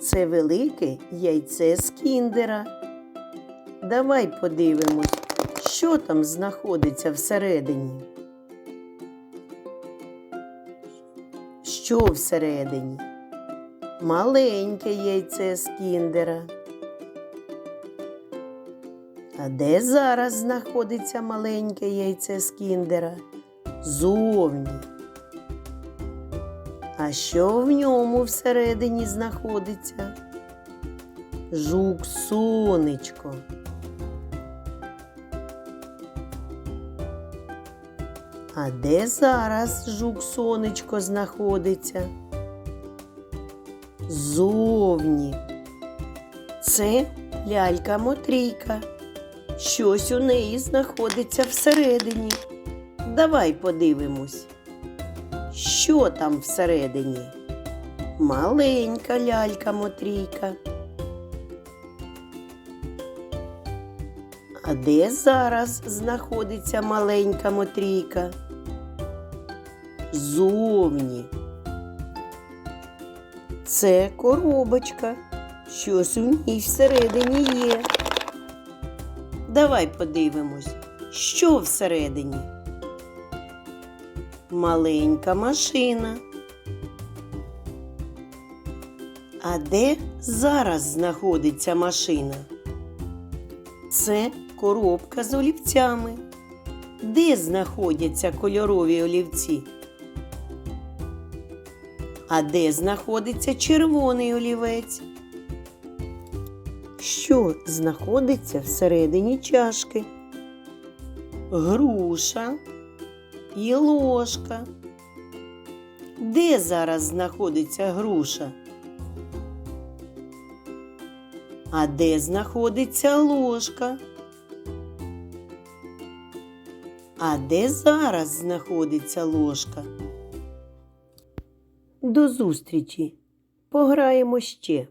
Це велике яйце з кіндера. Давай подивимось, що там знаходиться всередині. Що всередині? Маленьке яйце з кіндера. А де зараз знаходиться маленьке яйце з кіндера? Зовні. А що в ньому всередині знаходиться? Жук сонечко. А де зараз жук сонечко знаходиться? Зовні. Це лялька Мотрійка. Щось у неї знаходиться всередині. Давай подивимось. Що там всередині? Маленька лялька Мотрійка. А де зараз знаходиться маленька Мотрійка? Зовні. Це коробочка. Щось у ній всередині є. Давай подивимось, що всередині. Маленька машина. А де зараз знаходиться машина? Це коробка з олівцями. Де знаходяться кольорові олівці? А де знаходиться червоний олівець? Що знаходиться всередині чашки? Груша і ложка. Де зараз знаходиться груша? А де знаходиться ложка? А де зараз знаходиться ложка? До зустрічі. Пограємо ще.